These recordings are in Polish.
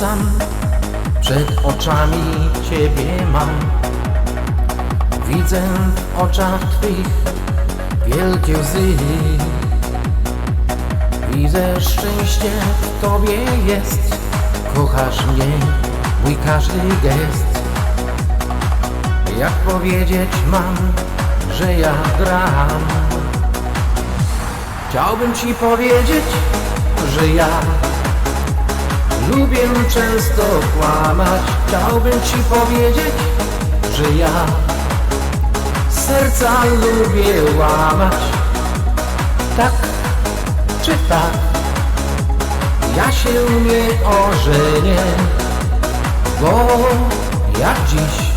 sam. Przed oczami Ciebie mam. Widzę w oczach Twych wielkie łzy. Widzę szczęście w Tobie jest. Kochasz mnie, mój każdy gest. Jak powiedzieć mam, że ja gram? Chciałbym Ci powiedzieć, że ja Lubię często kłamać. Chciałbym Ci powiedzieć, że ja Serca lubię łamać. Tak czy tak Ja się nie ożenię Bo jak dziś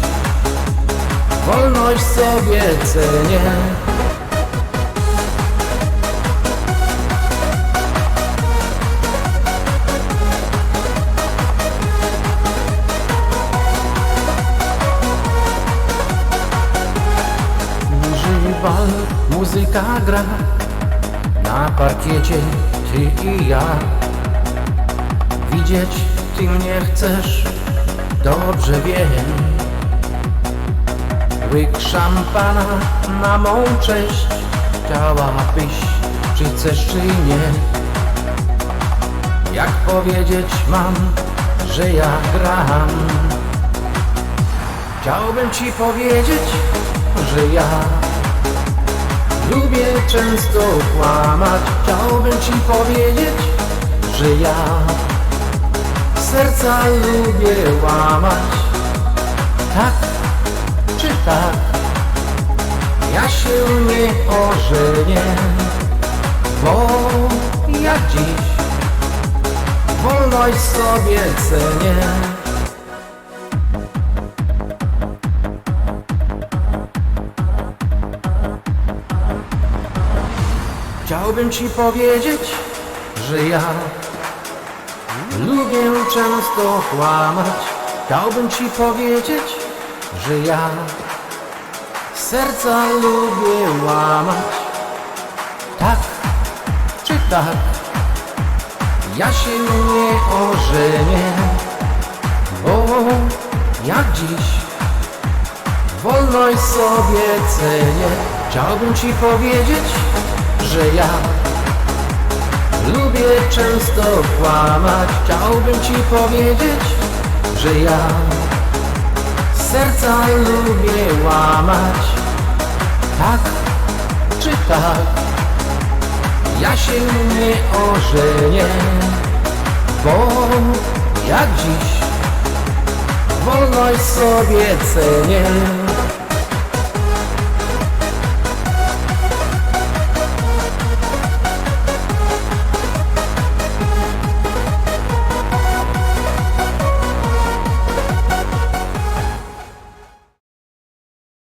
Wolność sobie cenię muzyka gra. Na parkiecie ty i ja. Widzieć ty mnie chcesz, dobrze wiem. Łyk szampana na mą cześć. Chciałabyś, czy chcesz, czy nie. Jak powiedzieć mam, że ja gram? Chciałbym ci powiedzieć, że ja Lubię często kłamać. Chciałbym ci powiedzieć, że ja Serca lubię łamać. Tak czy tak Ja się nie ożenię Bo jak dziś Wolność sobie cenię Chciałbym ci powiedzieć, że ja Lubię często kłamać. Chciałbym ci powiedzieć, że ja Serca lubię łamać. Tak czy tak Ja się nie ożenię Bo jak dziś Wolność sobie cenię. Chciałbym ci powiedzieć, że ja Lubię często kłamać. Chciałbym ci powiedzieć, że ja Serca lubię łamać. Tak czy tak Ja się nie ożenię Bo jak dziś Wolność sobie cenię